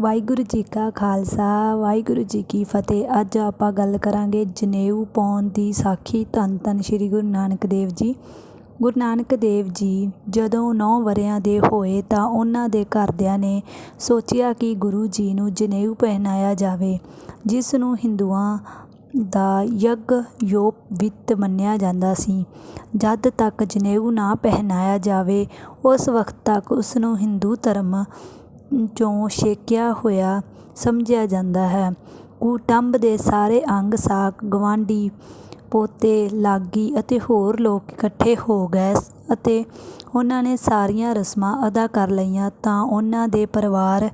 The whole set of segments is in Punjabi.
ਵਾਹਿਗੁਰੂ ਜੀ ਕਾ ਖਾਲਸਾ, ਵਾਹਿਗੁਰੂ ਜੀ ਕੀ ਫਤਿਹ। ਅੱਜ ਆਪਾਂ ਗੱਲ ਕਰਾਂਗੇ ਜਨੇਊ ਪਾਉਣ ਦੀ ਸਾਖੀ ਧੰਨ ਧੰਨ ਸ਼੍ਰੀ ਗੁਰੂ ਨਾਨਕ ਦੇਵ ਜੀ। ਗੁਰੂ ਨਾਨਕ ਦੇਵ ਜੀ, ਜਦੋਂ 9 ਵਰਿਆਂ ਦੇ ਹੋਏ ਤਾਂ ਉਹਨਾਂ ਦੇ ਘਰਦਿਆਂ ਨੇ ਸੋਚਿਆ ਕਿ ਗੁਰੂ ਜੀ ਨੂੰ ਜਨੇਊ ਪਹਿਨਾਇਆ ਜਾਵੇ, ਜਿਸ ਨੂੰ ਹਿੰਦੂਆਂ ਦਾ ਯੱਗ ਯੋਪ ਵਿੱਤ ਮੰਨਿਆ ਜਾਂਦਾ ਸੀ। ਜਦ ਤੱਕ ਜਨੇਊ ਨਾ ਪਹਿਨਾਇਆ ਜਾਵੇ, ਉਸ ਵਕਤ ਤੱਕ ਉਸ ਨੂੰ ਹਿੰਦੂ ਧਰਮ ਚੋਂ ਛੇਕਿਆ ਹੋਇਆ ਸਮਝਿਆ ਜਾਂਦਾ ਹੈ। ਕੁਟੁੰਬ ਦੇ ਸਾਰੇ ਅੰਗ ਸਾਕ ਗਵਾਂਢੀ ਪੋਤੇ, ਲਾਗੀ ਅਤੇ ਹੋਰ ਲੋਕ ਇਕੱਠੇ ਹੋ ਗਏ ਅਤੇ ਉਹਨਾਂ ਨੇ ਸਾਰੀਆਂ ਰਸਮਾਂ ਅਦਾ ਕਰ ਲਈਆਂ ਤਾਂ ਉਹਨਾਂ ਦੇ ਪਰਿਵਾਰ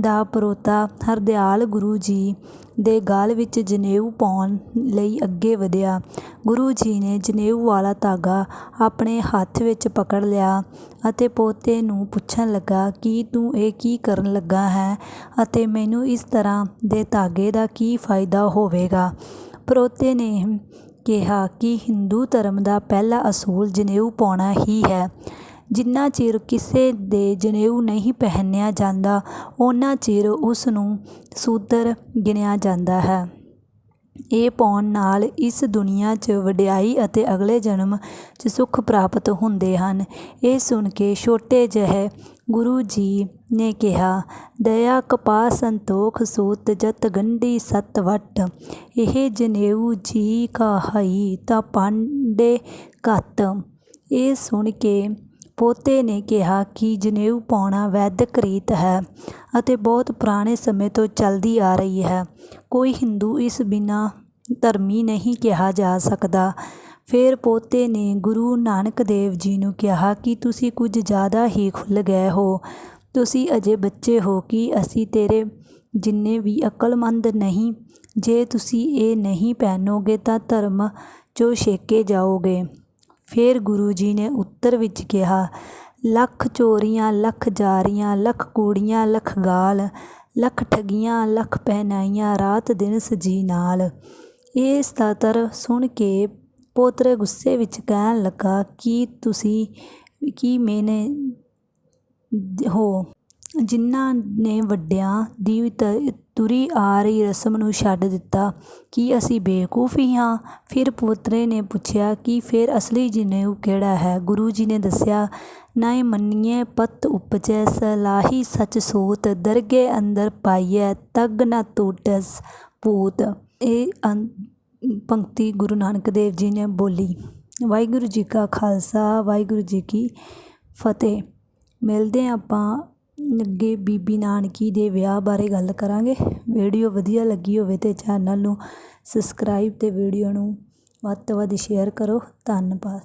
ਦਾ ਪਰੋਤਾ ਹਰਦਿਆਲ ਗੁਰੂ ਜੀ ਦੇ ਗਲ ਵਿੱਚ ਜਨੇਊ ਪਾਉਣ ਲਈ ਅੱਗੇ ਵਧਿਆ। ਗੁਰੂ ਜੀ ਨੇ ਜਨੇਊ ਵਾਲਾ ਧਾਗਾ ਆਪਣੇ ਹੱਥ ਵਿੱਚ ਪਕੜ ਲਿਆ ਅਤੇ ਪੋਤੇ ਨੂੰ ਪੁੱਛਣ ਲੱਗਾ, ਕਿ ਤੂੰ ਇਹ ਕੀ ਕਰਨ ਲੱਗਾ ਹੈ? ਅਤੇ ਮੈਨੂੰ ਇਸ ਤਰ੍ਹਾਂ ਦੇ ਧਾਗੇ ਦਾ ਕੀ ਫਾਇਦਾ ਹੋਵੇਗਾ? ਪਰੋਤੇ ਨੇ ਕਿਹਾ ਕਿ ਹਿੰਦੂ ਧਰਮ ਦਾ ਪਹਿਲਾ ਅਸੂਲ ਜਨੇਊ ਪਾਉਣਾ ਹੀ ਹੈ। ਜਿੰਨਾ ਚਿਰ ਕਿਸੇ ਦੇ ਜਨੇਊ ਨਹੀਂ ਪਹਿਨਿਆ ਜਾਂਦਾ ਉਹਨਾਂ ਚਿਰ ਉਸ ਨੂੰ ਸੂਦਰ ਗਿਣਿਆ ਜਾਂਦਾ ਹੈ। ਇਹ ਪਾਉਣ ਨਾਲ ਇਸ ਦੁਨੀਆ 'ਚ ਵਡਿਆਈ ਅਤੇ ਅਗਲੇ ਜਨਮ 'ਚ ਸੁੱਖ ਪ੍ਰਾਪਤ ਹੁੰਦੇ ਹਨ। ਇਹ ਸੁਣ ਕੇ ਛੋਟੇ ਜਿਹੇ ਗੁਰੂ ਜੀ ਨੇ ਕਿਹਾ, ਦਇਆ ਕਪਾ ਸੰਤੋਖ, ਸੂਤ, ਜਤ, ਗੰਢੀ, ਸਤ, ਵਟ, ਇਹ ਜਨੇਊ ਜੀ ਕਾ ਹਈ ਤਾਂ ਪਾਂਡੇ ਘਤ। ਇਹ ਸੁਣ ਕੇ ਪੋਤੇ ਨੇ ਕਿਹਾ ਕਿ ਜਨੇਊ ਪਾਉਣਾ ਵੈਦਿਕ ਰੀਤ ਹੈ ਅਤੇ ਬਹੁਤ ਪੁਰਾਣੇ ਸਮੇਂ ਤੋਂ ਚੱਲਦੀ ਆ ਰਹੀ ਹੈ। ਕੋਈ ਹਿੰਦੂ ਇਸ ਬਿਨਾਂ ਧਰਮੀ ਨਹੀਂ ਕਿਹਾ ਜਾ ਸਕਦਾ। ਫਿਰ ਪੋਤੇ ਨੇ ਗੁਰੂ ਨਾਨਕ ਦੇਵ ਜੀ ਨੂੰ ਕਿਹਾ ਕਿ ਤੁਸੀਂ ਕੁਝ ਜ਼ਿਆਦਾ ਹੀ ਖੁੱਲ੍ਹ ਗਏ ਹੋ। ਤੁਸੀਂ ਅਜੇ ਬੱਚੇ ਹੋ ਕਿ ਅਸੀਂ ਤੇਰੇ ਜਿੰਨੇ ਵੀ ਅਕਲਮੰਦ ਨਹੀਂ, ਜੇ ਤੁਸੀਂ ਇਹ ਨਹੀਂ ਪਹਿਨੋਗੇ ਤਾਂ ਧਰਮ ਚੋਂ ਛੇਕੇ ਜਾਓਗੇ। ਫਿਰ ਗੁਰੂ ਜੀ ਨੇ ਉੱਤਰ ਵਿੱਚ ਕਿਹਾ, ਲੱਖ ਚੋਰੀਆਂ, ਲੱਖ ਜਾਰੀਆਂ, ਲੱਖ ਕੂੜੀਆਂ, ਲੱਖ ਗਾਲ, ਲੱਖ ਠਗੀਆਂ, ਲੱਖ ਪਹਿਨਾਈਆਂ, ਰਾਤ ਦਿਨ ਸਜੀ ਨਾਲ। ਇਹ ਸਤਰ ਸੁਣ ਕੇ ਪੋਤਰੇ ਗੁੱਸੇ ਵਿੱਚ ਕਹਿਣ ਲੱਗਾ, ਕਿ ਤੁਸੀਂ, ਕੀ ਮੈਨੇ ਹੋ, ਜਿਨ੍ਹਾਂ ਨੇ ਵੱਡਿਆਂ ਦੀ ਤੁਰੀ ਆ ਰਹੀ ਰਸਮ ਨੂੰ ਛੱਡ ਦਿੱਤਾ ਕੀ ਅਸੀਂ ਬੇਵਕੂਫ ਹੀ ਹਾਂ। ਫਿਰ ਪੋਤਰੇ ਨੇ ਪੁੱਛਿਆ ਕਿ ਫਿਰ ਅਸਲੀ ਜਨੇਊ ਕਿਹੜਾ ਹੈ? ਗੁਰੂ ਜੀ ਨੇ ਦੱਸਿਆ, ਨਾਏ ਮੰਨੀਏ ਪਤ ਉਪਜੈ, ਸਲਾਹੀ ਸਚ ਸੋਤ, ਦਰਗੇ ਅੰਦਰ ਪਾਈਐ, ਤਗ ਨਾ ਟੂਟਸ ਭੂਤ ਇਹ ਪੰਕਤੀ ਗੁਰੂ ਨਾਨਕ ਦੇਵ ਜੀ ਨੇ ਬੋਲੀ। ਵਾਹਿਗੁਰੂ ਜੀ ਕਾ ਖਾਲਸਾ, ਵਾਹਿਗੁਰੂ ਜੀ ਕੀ ਫਤਿਹ। ਮਿਲਦੇ ਆਪਾਂ ਅੱਗੇ ਬੀਬੀ ਨਾਨਕੀ ਦੇ ਵਿਆਹ ਬਾਰੇ ਗੱਲ ਕਰਾਂਗੇ। ਵੀਡੀਓ ਵਧੀਆ ਲੱਗੀ ਹੋਵੇ ਤਾਂ ਚੈਨਲ ਨੂੰ ਸਬਸਕ੍ਰਾਈਬ ਅਤੇ ਵੀਡੀਓ ਨੂੰ ਵੱਧ ਤੋਂ ਵੱਧ ਸ਼ੇਅਰ ਕਰੋ। ਧੰਨਵਾਦ।